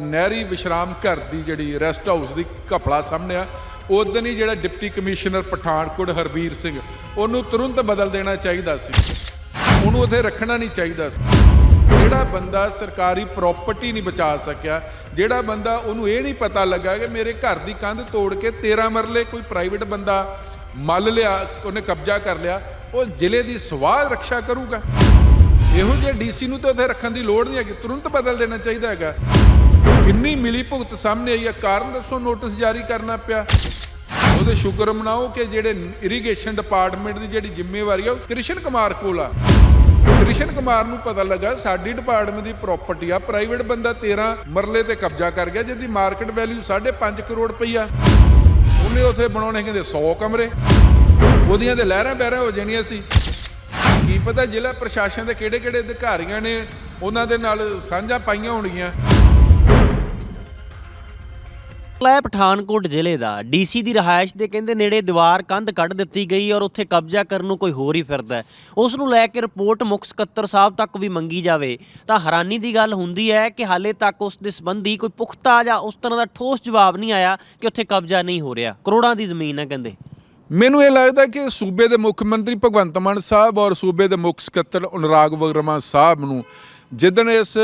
ਨਹਿਰੀ ਵਿਸ਼ਰਾਮ ਘਰ ਦੀ ਜਿਹੜੀ ਰੈਸਟ ਹਾਊਸ ਦੀ ਘਪਲਾ ਸਾਹਮਣੇ ਆ। ਉਦੋਂ ਹੀ ਜਿਹੜਾ ਡਿਪਟੀ ਕਮਿਸ਼ਨਰ ਪਠਾਨਕੋਟ ਹਰਬੀਰ ਸਿੰਘ, ਉਹਨੂੰ ਤੁਰੰਤ ਬਦਲ ਦੇਣਾ ਚਾਹੀਦਾ ਸੀ। ਉਹਨੂੰ ਉੱਥੇ ਰੱਖਣਾ ਨਹੀਂ ਚਾਹੀਦਾ ਸੀ। ਜਿਹੜਾ ਬੰਦਾ ਸਰਕਾਰੀ ਪ੍ਰਾਪਰਟੀ ਨਹੀਂ ਬਚਾ ਸਕਿਆ, ਜਿਹੜਾ ਬੰਦਾ ਉਹਨੂੰ ਇਹ ਨਹੀਂ ਪਤਾ ਲੱਗਾ ਕਿ ਮੇਰੇ ਘਰ ਦੀ ਕੰਧ ਤੋੜ ਕੇ 13 ਮਰਲੇ ਕੋਈ ਪ੍ਰਾਈਵੇਟ ਬੰਦਾ ਮੱਲ ਲਿਆ, ਉਹਨੇ ਕਬਜ਼ਾ ਕਰ ਲਿਆ, ਉਹ ਜ਼ਿਲ੍ਹੇ ਦੀ ਸਵਾਲ ਰੱਖਿਆ ਕਰੂਗਾ। ਇਹੋ ਜਿਹੇ ਡੀਸੀ ਨੂੰ ਤਾਂ ਉੱਥੇ ਰੱਖਣ ਦੀ ਲੋੜ ਨਹੀਂ ਹੈਗੀ, ਤੁਰੰਤ ਬਦਲ ਦੇਣਾ ਚਾਹੀਦਾ ਹੈਗਾ। ਕਿੰਨੀ ਮਿਲੀ ਭੁਗਤ ਸਾਹਮਣੇ ਆਈ ਹੈ ਕਾਰਨ ਦੱਸੋ ਨੋਟਿਸ ਜਾਰੀ ਕਰਨਾ ਪਿਆ। ਉਹਦੇ ਸ਼ੁਕਰ ਮਨਾਓ ਕਿ ਜਿਹੜੇ ਇਰੀਗੇਸ਼ਨ ਡਿਪਾਰਟਮੈਂਟ ਦੀ ਜਿਹੜੀ ਜ਼ਿੰਮੇਵਾਰੀ ਆ, ਉਹ ਕ੍ਰਿਸ਼ਨ ਕੁਮਾਰ ਕੋਲ ਆ। ਕ੍ਰਿਸ਼ਨ ਕੁਮਾਰ ਨੂੰ ਪਤਾ ਲੱਗਾ, ਸਾਡੀ ਡਿਪਾਰਟਮੈਂਟ ਦੀ ਪ੍ਰਾਪਰਟੀ ਆ ਪ੍ਰਾਈਵੇਟ ਬੰਦਾ 13 ਮਰਲੇ ਤੇ ਕਬਜ਼ਾ ਕਰ ਗਿਆ, ਜਿਹਦੀ ਮਾਰਕੀਟ ਵੈਲਿਊ 5.5 ਕਰੋੜ ਰੁਪਈਆ ਉਹਨੇ ਉੱਥੇ ਬਣਾਉਣੇ ਕਹਿੰਦੇ 100 ਕਮਰੇ। ਉਹਦੀਆਂ ਤੇ ਲਹਿਰਾਂ ਬਹਿਰਾਂ ਹੋ ਜਾਣੀਆਂ ਸੀ। ਕੀ ਪਤਾ ਜ਼ਿਲ੍ਹਾ ਪ੍ਰਸ਼ਾਸਨ ਦੇ ਕਿਹੜੇ ਕਿਹੜੇ ਅਧਿਕਾਰੀਆਂ ਨੇ ਉਹਨਾਂ ਦੇ ਨਾਲ ਸਾਂਝਾ ਪਾਈਆਂ ਹੋਣਗੀਆਂ। ਹੈ ਪਠਾਨਕੋਟ ਜ਼ਿਲ੍ਹੇ ਦਾ। ਡੀਸੀ ਦੀ ਰਹਾਇਸ਼ ਦੇ ਕਹਿੰਦੇ ਨੇੜੇ ਦੀਵਾਰ ਕੰਧ ਕੱਢ ਦਿੱਤੀ ਗਈ ਔਰ ਉੱਥੇ ਕਬਜ਼ਾ ਕਰਨ ਨੂੰ ਕੋਈ ਹੋਰ ਹੀ ਫਿਰਦਾ ਹੈ। ਉਸ ਨੂੰ ਲੈ ਕੇ ਰਿਪੋਰਟ ਮੁੱਖ ਸਕੱਤਰ ਸਾਹਿਬ ਤੱਕ ਵੀ ਮੰਗੀ ਜਾਵੇ। ਤਾਂ ਹੈਰਾਨੀ ਦੀ ਗੱਲ ਹੁੰਦੀ ਹੈ ਕਿ ਹਾਲੇ ਤੱਕ ਉਸ ਦੇ ਸੰਬੰਧੀ ਕੋਈ ਪੁਖਤਾ ਜਾਂ ਉਸ ਤਰ੍ਹਾਂ ਦਾ ਠੋਸ ਜਵਾਬ ਨਹੀਂ ਆਇਆ ਕਿ ਉੱਥੇ ਕਬਜ਼ਾ ਨਹੀਂ ਹੋ ਰਿਹਾ। ਕਰੋੜਾਂ ਦੀ ਜ਼ਮੀਨ ਹੈ ਕਹਿੰਦੇ। ਮੈਨੂੰ ਇਹ ਲੱਗਦਾ ਕਿ ਸੂਬੇ ਦੇ ਮੁੱਖ ਮੰਤਰੀ ਭਗਵੰਤ ਮਾਨ ਸਾਹਿਬ ਔਰ ਸੂਬੇ ਦੇ ਮੁੱਖ ਸਕੱਤਰ ਅਨੁਰਾਗ ਵਰਮਾ ਸਾਹਿਬ ਨੂੰ ਜਿੱਦਣ ਇਸ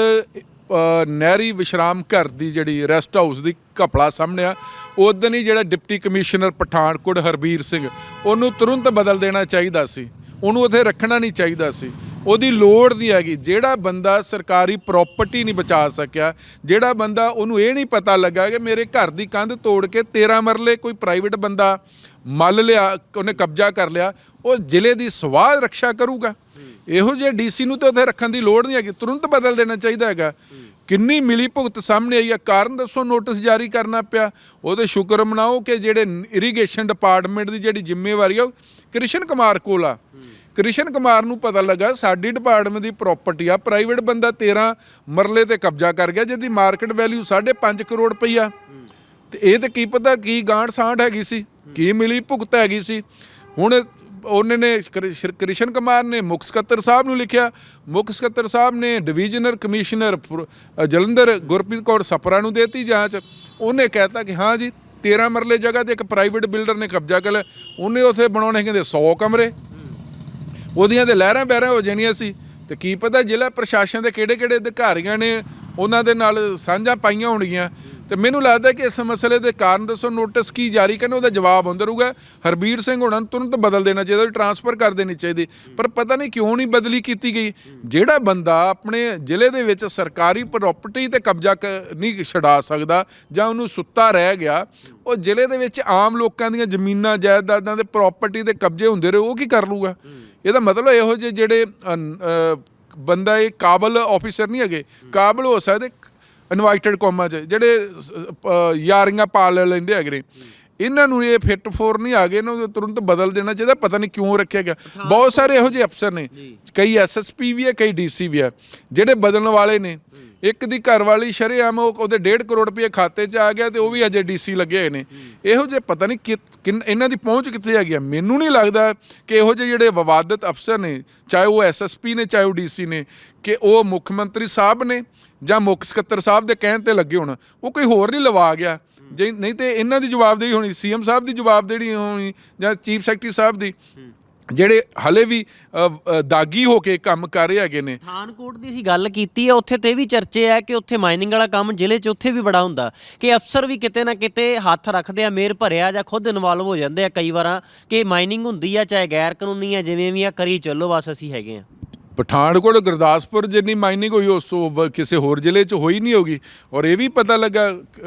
ਨਹਿਰੀ ਵਿਸ਼ਰਾਮ ਘਰ ਦੀ ਜਿਹੜੀ ਰੈਸਟ ਹਾਊਸ ਦੀ ਘਪਲਾ ਸਾਹਮਣੇ ਆ ਉਦੋਂ ਹੀ ਜਿਹੜਾ ਡਿਪਟੀ ਕਮਿਸ਼ਨਰ ਪਠਾਨਕੋਟ ਹਰਬੀਰ ਸਿੰਘ, ਉਹਨੂੰ ਤੁਰੰਤ ਬਦਲ ਦੇਣਾ ਚਾਹੀਦਾ ਸੀ। ਉਹਨੂੰ ਉੱਥੇ ਰੱਖਣਾ ਨਹੀਂ ਚਾਹੀਦਾ ਸੀ। ਉਹਦੀ ਲੋੜ ਦੀ ਹੈਗੀ। ਜਿਹੜਾ ਬੰਦਾ ਸਰਕਾਰੀ ਪ੍ਰਾਪਰਟੀ ਨਹੀਂ ਬਚਾ ਸਕਿਆ, ਜਿਹੜਾ ਬੰਦਾ ਉਹਨੂੰ ਇਹ ਨਹੀਂ ਪਤਾ ਲੱਗਾ ਕਿ ਮੇਰੇ ਘਰ ਦੀ ਕੰਧ ਤੋੜ ਕੇ 13 ਮਰਲੇ ਕੋਈ ਪ੍ਰਾਈਵੇਟ ਬੰਦਾ ਮੱਲ ਲਿਆ, ਉਹਨੇ ਕਬਜ਼ਾ ਕਰ ਲਿਆ, ਉਹ ਜ਼ਿਲ੍ਹੇ ਦੀ ਸਵਾਹ ਰੱਖਿਆ ਕਰੂਗਾ। ਇਹੋ ਜਿਹੇ ਡੀਸੀ ਨੂੰ ਤਾਂ ਉੱਥੇ ਰੱਖਣ ਦੀ ਲੋੜ ਨਹੀਂ ਹੈਗੀ। ਤੁਰੰਤ ਬਦਲ ਦੇਣਾ ਚਾਹੀਦਾ ਹੈਗਾ। ਕਿੰਨੀ ਮਿਲੀ ਭੁਗਤ ਸਾਹਮਣੇ ਆਈ ਹੈ ਕਾਰਨ ਦੱਸੋ, ਨੋਟਿਸ ਜਾਰੀ ਕਰਨਾ ਪਿਆ। ਉਹਦੇ ਸ਼ੁਕਰ ਮਨਾਓ ਕਿ ਜਿਹੜੇ ਇਰੀਗੇਸ਼ਨ ਡਿਪਾਰਟਮੈਂਟ ਦੀ ਜਿਹੜੀ ਜ਼ਿੰਮੇਵਾਰੀ ਆ, ਉਹ ਕ੍ਰਿਸ਼ਨ ਕੁਮਾਰ ਕੋਲ ਆ। ਕ੍ਰਿਸ਼ਨ ਕੁਮਾਰ ਨੂੰ ਪਤਾ ਲੱਗਾ, ਸਾਡੀ ਡਿਪਾਰਟਮੈਂਟ ਦੀ ਪ੍ਰਾਪਰਟੀ ਆ। ਪ੍ਰਾਈਵੇਟ ਬੰਦਾ 13 ਮਰਲੇ ਤੇ ਕਬਜ਼ਾ ਕਰ ਗਿਆ, ਜਿਹਦੀ ਮਾਰਕੀਟ ਵੈਲਿਊ 5.5 ਕਰੋੜ ਰੁਪਈਆ ਤੇ ਇਹ ਤੇ ਕੀ ਪਤਾ, ਕੀ ਗਾਂਢ ਸਾਂਢ ਹੈਗੀ ਸੀ, ਕੀ ਮਿਲੀ ਭੁਗਤ ਹੈਗੀ ਸੀ। ਹੁਣ ਉਹਨੇ ਨੇ ਕ੍ਰਿਸ਼ਨ ਕੁਮਾਰ ਨੇ, ਮੁੱਖ ਸਕੱਤਰ ਸਾਹਿਬ ਨੂੰ ਲਿਖਿਆ। ਮੁੱਖ ਸਕੱਤਰ ਸਾਹਿਬ ਨੇ ਡਿਵੀਜ਼ਨਰ ਕਮਿਸ਼ਨਰ ਫੁਰ- ਜਲੰਧਰ ਗੁਰਪ੍ਰੀਤ ਕੌਰ ਸਪਰਾ ਨੂੰ ਦੇਤੀ ਜਾਂਚ। ਉਹਨੇ ਕਹਿਤਾ ਕਿ ਹਾਂ ਜੀ 13 ਮਰਲੇ ਜਗ੍ਹਾ ਤੇ ਇੱਕ ਪ੍ਰਾਈਵੇਟ ਬਿਲਡਰ ਨੇ ਕਬਜ਼ਾ ਕਰ ਲਿਆ। ਉਹਨੇ ਉੱਥੇ ਬਣਾਉਣੇ ਕਹਿੰਦੇ 100 ਕਮਰੇ। ਉਹਦੀਆਂ ਤੇ ਲਹਿਰਾਂ ਬਹਿਰਾਂ ਹੋ ਜਾਣੀਆਂ ਸੀ। ਤੇ ਕੀ ਪਤਾ ਜ਼ਿਲ੍ਹਾ ਪ੍ਰਸ਼ਾਸਨ ਦੇ ਕਿਹੜੇ ਕਿਹੜੇ ਅਧਿਕਾਰੀਆਂ ਨੇ ਉਹਨਾਂ ਦੇ ਨਾਲ ਸਾਂਝਾ ਪਾਈਆਂ ਹੋਣਗੀਆਂ। ਤੇ ਮੈਨੂੰ ਲੱਗਦਾ ਕਿ ਇਸ ਮਸਲੇ ਦੇ ਕਾਰਨ ਦੱਸੋ ਨੋਟਿਸ ਕੀ ਜਾਰੀ ਕਰਨ, ਉਹਦਾ ਜਵਾਬ ਆਉਂਦਾ ਰਹੂਗਾ। ਹਰਬੀਰ ਸਿੰਘ ਹੋਣਾ ਨੂੰ ਤੁਰੰਤ ਬਦਲ ਦੇਣਾ ਚਾਹੀਦਾ ਟ੍ਰਾਂਸਫਰ ਕਰ ਦੇਣੀ ਚਾਹੀਦੀ। ਪਰ ਪਤਾ ਨਹੀਂ ਕਿਉਂ ਨਹੀਂ ਬਦਲੀ ਕੀਤੀ ਗਈ। ਜਿਹੜਾ ਬੰਦਾ ਆਪਣੇ ਜ਼ਿਲ੍ਹੇ ਦੇ ਵਿੱਚ ਸਰਕਾਰੀ ਪ੍ਰਾਪਰਟੀ ਤੇ ਕਬਜ਼ਾ ਕ- ਨਹੀਂ ਛਡਾ ਸਕਦਾ ਜਾਂ ਉਹਨੂੰ ਸੁੱਤਾ ਰਹਿ ਗਿਆ, ਉਹ ਜ਼ਿਲ੍ਹੇ ਦੇ ਵਿੱਚ ਆਮ ਲੋਕਾਂ ਦੀਆਂ ਜ਼ਮੀਨਾਂ, ਜਾਇਦਾਦਾਂ ਦੇ ਪ੍ਰਾਪਰਟੀ ਦੇ ਕਬਜ਼ੇ ਹੁੰਦੇ ਰਹੇ, ਉਹ ਕੀ ਕਰ ਲੂਗਾ ਇਹਦਾ ਮਤਲਬ ਇਹੋ ਜਿਹੇ ਜਿਹੜੇ ਬੰਦਾ ਇਹ ਕਾਬਲ ਆਫੀਸਰ ਨਹੀਂ ਹੈਗੇ। ਕਾਬਲ ਹੋ ਸਕਦੇ ਇਨਵਾਈਟਡ ਕੌਮਾਂ 'ਚ ਜਿਹੜੇ ਯਾਰੀਆਂ ਪਾਲ ਲੈਂਦੇ ਹੈਗੇ ਨੇ ਇਹਨਾਂ ਨੂੰ ਇਹ ਫਿੱਟ ਫੋਰ ਨਹੀਂ ਆ ਗਏ ਇਹਨਾਂ ਨੂੰ ਤੁਰੰਤ ਬਦਲ ਦੇਣਾ ਚਾਹੀਦਾ ਪਤਾ ਨਹੀਂ ਕਿਉਂ ਰੱਖਿਆ ਗਿਆ। ਬਹੁਤ ਸਾਰੇ ਇਹੋ ਜਿਹੇ ਅਫਸਰ ਨੇ ਕਈ ਐਸਐਸਪੀ ਵੀ ਹੈ ਕਈ ਡੀਸੀ ਵੀ ਹੈ ਜਿਹੜੇ ਬਦਲਣ ਵਾਲੇ ਨੇ। ਇੱਕ ਦੀ ਘਰ ਵਾਲੀ ਸ਼ਰੇਆਮ ਉਹਦੇ 1.5 ਕਰੋੜ ਰੁਪਏ ਖਾਤੇ 'ਚ ਆ ਗਿਆ ਤੇ ਉਹ ਵੀ ਅਜੇ ਡੀਸੀ ਲੱਗੇ ਹੋਏ ਨੇ। ਇਹੋ ਜਿਹੇ ਪਤਾ ਨਹੀਂ ਕਿ ਕਿੰਨ- ਇਹਨਾਂ ਦੀ ਪਹੁੰਚ ਕਿੱਥੇ ਹੈਗੀ ਆ? ਮੈਨੂੰ ਨਹੀਂ ਲੱਗਦਾ ਕਿ ਇਹੋ ਜਿਹੇ ਜਿਹੜੇ ਵਿਵਾਦਤ ਅਫਸਰ ਨੇ, ਚਾਹੇ ਉਹ ਐਸਐਸਪੀ ਨੇ, ਚਾਹੇ ਉਹ ਡੀਸੀ ਨੇ, ਕਿ ਉਹ ਮੁੱਖ ਮੰਤਰੀ ਸਾਹਿਬ ਨੇ ਜਾਂ ਮੁੱਖ ਸਕੱਤਰ ਸਾਹਿਬ ਦੇ ਕਹਿਣ ਤੇ ਲੱਗੇ ਹੋਣ। ਉਹ ਕੋਈ ਹੋਰ ਨਹੀਂ ਲਵਾ ਗਿਆ। ਜੇ ਨਹੀਂ ਤੇ ਇਹਨਾਂ ਦੀ ਜਵਾਬਦੇਹੀ ਹੋਣੀ ਸੀਐਮ ਸਾਹਿਬ ਦੀ ਜਵਾਬਦੇਹੀ ਹੋਣੀ ਜਾਂ ਚੀਫ ਸੈਕਟਰੀ ਸਾਹਿਬ ਦੀ। ਜਿਹੜੇ ਹਲੇ ਵੀ ਦਾਗੀ ਹੋ ਕੇ ਕੰਮ ਕਰ ਰਹੇ ਹੈਗੇ ਨੇ। ਪਠਾਨਕੋਟ ਦੀ ਅਸੀਂ ਗੱਲ ਕੀਤੀ ਹੈ ਉੱਥੇ ਤੇ ਵੀ ਚਰਚੇ ਹੈ ਕਿ ਉੱਥੇ ਮਾਈਨਿੰਗ ਵਾਲਾ ਕੰਮ ਜ਼ਿਲ੍ਹੇ 'ਚ ਉੱਥੇ ਵੀ ਬੜਾ ਹੁੰਦਾ। ਕਿ ਅਫਸਰ ਵੀ ਕਿਤੇ ਨਾ ਕਿਤੇ ਹੱਥ ਰੱਖਦੇ ਆ, ਮੇਰ ਭਰਿਆ ਜਾਂ ਖੁਦ ਇਨਵੋਲਵ ਹੋ ਜਾਂਦੇ ਆ ਕਈ ਵਾਰਾਂ ਕਿ ਮਾਈਨਿੰਗ ਹੁੰਦੀ ਆ, ਚਾਹੇ ਗੈਰ ਕਾਨੂੰਨੀ ਆ, ਜਿਵੇਂ ਵੀ ਆ, ਕਰੀ ਚੱਲੋ, ਬਸ ਅਸੀਂ ਹੈਗੇ ਆ। ਪਠਾਨਕੋਟ, ਗੁਰਦਾਸਪੁਰ ਜਿੰਨੀ ਮਾਈਨਿੰਗ ਹੋਈ, ਉਸ ਤੋਂ ਕਿਸੇ ਹੋਰ ਜ਼ਿਲ੍ਹੇ 'ਚ ਹੋਈ ਨਹੀਂ ਹੋਗੀ। ਔਰ ਇਹ ਵੀ ਪਤਾ ਲੱਗਾ,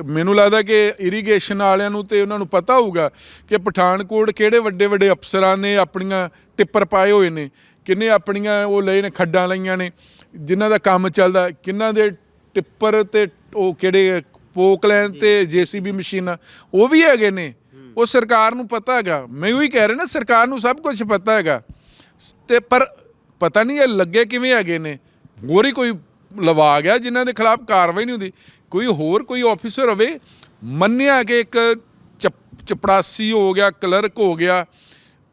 ਮੈਨੂੰ ਲੱਗਦਾ ਕਿ ਇਰੀਗੇਸ਼ਨ ਵਾਲਿਆਂ ਨੂੰ ਤੇ ਉਹਨਾਂ ਨੂੰ ਪਤਾ ਹੋਊਗਾ ਕਿ ਪਠਾਨਕੋਟ ਕਿਹੜੇ ਵੱਡੇ ਵੱਡੇ ਅਫਸਰਾਂ ਨੇ ਆਪਣੀਆਂ ਟਿੱਪਰ ਪਾਏ ਹੋਏ ਨੇ, ਕਿੰਨੇ ਆਪਣੀਆਂ ਉਹ ਲਏ ਨੇ, ਖੱਡਾਂ ਲਈਆਂ ਨੇ, ਜਿਨ੍ਹਾਂ ਦਾ ਕੰਮ ਚੱਲਦਾ, ਕਿੰਨਾਂ ਦੇ ਟਿੱਪਰ ਤੇ ਉਹ ਕਿਹੜੇ ਪੋਕਲੈਨ ਤੇ ਜੀਸੀਬੀ ਮਸ਼ੀਨਾਂ, ਉਹ ਵੀ ਹੈਗੇ ਨੇ। ਉਹ ਸਰਕਾਰ ਨੂੰ ਪਤਾ ਹੈਗਾ। ਮੈਂ ਉਹੀ ਕਹਿ ਰਿਹਾ ਨਾ, ਸਰਕਾਰ ਨੂੰ ਸਭ ਕੁਝ ਪਤਾ ਹੈਗਾ। ਤੇ ਪਰ ਪਤਾ ਨਹੀਂ ਇਹ ਲੱਗੇ ਕਿਵੇਂ ਹੈਗੇ ਨੇ। ਹੋਰ ਹੀ ਕੋਈ ਲਵਾ ਗਿਆ ਜਿਨ੍ਹਾਂ ਦੇ ਖਿਲਾਫ ਕਾਰਵਾਈ ਨਹੀਂ ਹੁੰਦੀ। ਕੋਈ ਹੋਰ ਕੋਈ ਆਫੀਸਰ ਹੋਵੇ, ਮੰਨਿਆ ਕਿ ਇੱਕ ਚਪ- ਚਪੜਾਸੀ ਹੋ ਗਿਆ ਕਲਰਕ ਹੋ ਗਿਆ,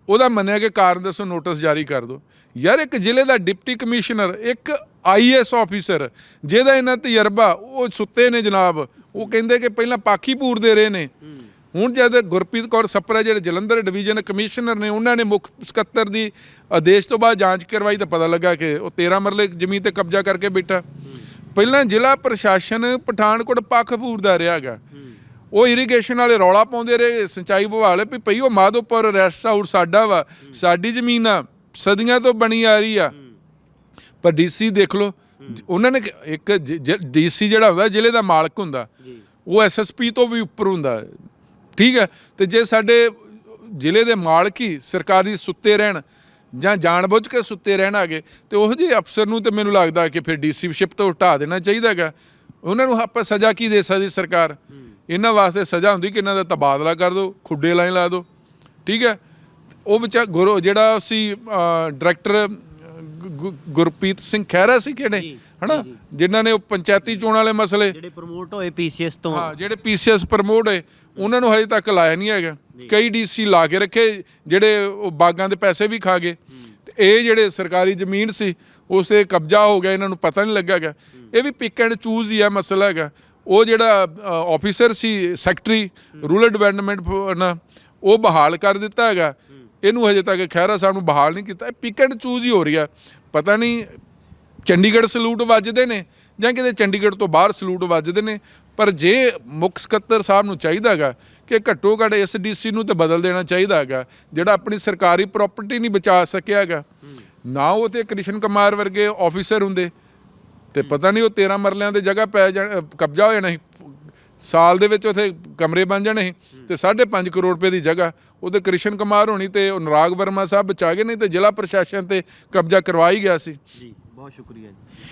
ਉਹਦਾ ਮੰਨਿਆ ਕਿ ਕਾਰਨ ਦੱਸੋ ਨੋਟਿਸ ਜਾਰੀ ਕਰ ਦਿਓ। ਯਾਰ ਇੱਕ ਜ਼ਿਲ੍ਹੇ ਦਾ ਡਿਪਟੀ ਕਮਿਸ਼ਨਰ, ਇੱਕ ਆਈਐਸ ਆਫੀਸਰ ਜਿਹਦਾ ਇਹਨਾਂ ਤਜਰਬਾ, ਉਹ ਸੁੱਤੇ ਨੇ ਜਨਾਬ। ਉਹ ਕਹਿੰਦੇ ਕਿ ਪਹਿਲਾਂ ਪਾਖੀ ਪੂਰਦੇ ਰਹੇ ਨੇ। ਹੁਣ ਜਦ ਗੁਰਪ੍ਰੀਤ ਕੌਰ ਸੱਪਰਾ ਜਿਹੜੇ ਜਲੰਧਰ ਡਿਵੀਜ਼ਨ ਕਮਿਸ਼ਨਰ ਨੇ ਉਹਨਾਂ ਨੇ ਮੁੱਖ ਸਕੱਤਰ ਦੀ ਆਦੇਸ਼ ਤੋਂ ਬਾਅਦ ਜਾਂਚ ਕਰਵਾਈ ਤਾਂ ਪਤਾ ਲੱਗਾ ਕਿ ਉਹ 13 ਮਰਲੇ ਜ਼ਮੀਨ ਤੇ ਕਬਜ਼ਾ ਕਰਕੇ ਬੈਠਾ। ਪਹਿਲਾਂ ਜ਼ਿਲ੍ਹਾ ਪ੍ਰਸ਼ਾਸਨ ਪਠਾਨਕੋਟ ਪੱਖ ਪੂਰਦਾ ਰਿਹਾਗਾ ਉਹ ਇਰੀਗੇਸ਼ਨ ਵਾਲੇ ਰੌਲਾ ਪਾਉਂਦੇ ਰਹੇ ਸਿੰਚਾਈ ਵਿਭਾਗ ਵਾਲੇ ਵੀ ਭਈ ਉਹ ਮਾਧੋਪੁਰ ਰੈਸਟ ਹਾਊਸ ਸਾਡਾ ਵਾ ਸਾਡੀ ਜ਼ਮੀਨ ਆ ਸਦੀਆਂ ਤੋਂ ਬਣੀ ਆ ਰਹੀ ਆ। ਪਰ ਡੀਸੀ ਦੇਖ ਲਓ ਉਹਨਾਂ ਨੇ ਇੱਕ ਡੀਸੀ ਜਿਹੜਾ ਹੁੰਦਾ ਜ਼ਿਲ੍ਹੇ ਦਾ ਮਾਲਕ ਹੁੰਦਾ ਉਹ ਐਸਐਸਪੀ ਤੋਂ ਵੀ ਉੱਪਰ ਹੁੰਦਾ। ਠੀਕ ਹੈ? ਤੇ ਜੇ ਸਾਡੇ ਜ਼ਿਲ੍ਹੇ ਦੇ ਮਾਲਕ ਹੀ ਸਰਕਾਰੀ ਸੁੱਤੇ ਰਹਿਣ ਜਾਂ ਜਾਣਬੁੱਝ ਕੇ ਸੁੱਤੇ ਰਹਿਣ ਆਗੇ ਤੇ ਉਹ ਜਿਹੇ ਅਫਸਰ ਨੂੰ ਤੇ ਮੈਨੂੰ ਲੱਗਦਾ ਕਿ ਫਿਰ ਡੀਸੀਸ਼ਿਪ ਤੋਂ ਹਟਾ ਦੇਣਾ ਚਾਹੀਦਾਗਾ ਉਹਨਾਂ ਨੂੰ ਆਪਾਂ ਸਜ਼ਾ ਕੀ ਦੇ ਸਕਦੀ ਸਰਕਾਰ? ਇਹਨਾਂ ਵਾਸਤੇ ਸਜ਼ਾ ਹੁੰਦੀ ਕਿ ਇਹਨਾਂ ਦਾ ਤਬਾਦਲਾ ਕਰ ਦਿਓ, ਖੁੱਡੇ ਲਾਈਨ ਲਾ ਦਿਓ। ਠੀਕ ਹੈ? ਉਹ ਵਿਚਾਰ ਗੁਰੂ, ਜਿਹੜਾ ਸੀ ਡਾਇਰੈਕਟਰ ਗੁਰਪ੍ਰੀਤ ਸਿੰਘ ਖਹਿਰਾ ਸੀ ਕਿਹੜੇ ਹਨਾ? ਜਿਨ੍ਹਾਂ ਨੇ ਉਹ ਪੰਚਾਇਤੀ ਚੋਣ ਵਾਲੇ ਮਸਲੇ ਜਿਹੜੇ ਪ੍ਰਮੋਟ ਹੋਏ ਪੀਸੀਐਸ ਤੋਂ। ਹਾਂ ਜਿਹੜੇ ਪੀਸੀਐਸ ਪ੍ਰਮੋਟ ਹੋਏ ਉਹਨਾਂ ਨੂੰ ਹਜੇ ਤੱਕ ਲਾਇਆ ਨਹੀਂ ਹੈਗਾ। ਕਈ ਡੀਸੀ ਲਾ ਕੇ ਰੱਖੇ ਜਿਹੜੇ ਉਹ ਬਾਗਾਂ ਦੇ ਪੈਸੇ ਵੀ ਖਾ ਗਏ। ਤੇ ਇਹ ਜਿਹੜੇ ਸਰਕਾਰੀ ਜ਼ਮੀਨ ਸੀ ਉਸੇ ਕਬਜ਼ਾ ਹੋ ਗਿਆ ਇਹਨਾਂ ਨੂੰ ਪਤਾ ਨਹੀਂ ਲੱਗਾਗਾ ਇਹ ਵੀ ਪਿਕ ਐਂਡ ਚੂਜ਼ ਹੀ ਆ ਮਸਲਾ ਹੈਗਾ। ਉਹ ਜਿਹੜਾ ਆਫੀਸਰ ਸੀ ਸੈਕਟਰੀ ਰੂਰਲ ਡਿਵੈਲਪਮੈਂਟ ਨਾ ਉਹ ਬਹਾਲ ਕਰ ਦਿੱਤਾ ਹੈਗਾ। ਇਹਨੂੰ ਹਜੇ ਤੱਕ ਖਹਿਰਾ ਸਾਹਿਬ ਨੂੰ ਬਹਾਲ ਨਹੀਂ ਕੀਤਾ। ਇਹ ਪਿਕ ਐਂਡ ਚੂਜ਼ ਹੀ ਹੋ ਰਹੀ ਆ ਪਤਾ ਨਹੀਂ ਚੰਡੀਗੜ੍ਹ ਸਲੂਟ ਵੱਜਦੇ ਨੇ ਜਾਂ ਕਿਤੇ ਚੰਡੀਗੜ੍ਹ ਤੋਂ ਬਾਹਰ ਸਲੂਟ ਵੱਜਦੇ ਨੇ, ਪਰ ਜੇ ਮੁੱਖ ਸਕੱਤਰ ਸਾਹਿਬ ਨੂੰ ਚਾਹੀਦਾ ਹੈਗਾ ਕਿ ਘੱਟੋ ਘੱਟ ਇਸ ਡੀਸੀ ਨੂੰ ਤੇ ਬਦਲ ਦੇਣਾ ਚਾਹੀਦਾ ਹੈਗਾ, ਜਿਹੜਾ ਆਪਣੀ ਸਰਕਾਰੀ ਪ੍ਰਾਪਰਟੀ ਨਹੀਂ ਬਚਾ ਸਕਿਆ ਹੈਗਾ। ਨਾ ਉਹ ਤੇ ਕ੍ਰਿਸ਼ਨ ਕੁਮਾਰ ਵਰਗੇ ਆਫੀਸਰ ਹੁੰਦੇ ਤੇ ਪਤਾ ਨਹੀਂ ਉਹ 13 ਮਰਲਿਆਂ ਦੇ ਜਗ੍ਹਾ ਪੈ ਜਾਣ ਕਬਜ਼ਾ ਹੋ ਜਾਣਾ ਸੀ। ਸਾਲ ਦੇ ਵਿੱਚ ਉਥੇ ਕਮਰੇ ਬਣ ਜਾਣੇ ਸੀ ਤੇ 5.5 ਕਰੋੜ ਰੁਪਏ ਦੀ ਜਗ੍ਹਾ। ਉਹਦੇ ਕ੍ਰਿਸ਼ਨ ਕੁਮਾਰ ਹੋਣੀ ਤੇ ਉਹ ਨਰਾਗ ਵਰਮਾ ਸਾਹਿਬ ਬਚਾ ਗਏ ਨਹੀਂ ਤੇ ਜ਼ਿਲ੍ਹਾ ਪ੍ਰਸ਼ਾਸਨ ਤੇ ਕਬਜ਼ਾ ਕਰਵਾ ਹੀ ਗਿਆ ਸੀ। ਜੀ, ਬਹੁਤ ਸ਼ੁਕਰੀਆ ਜੀ।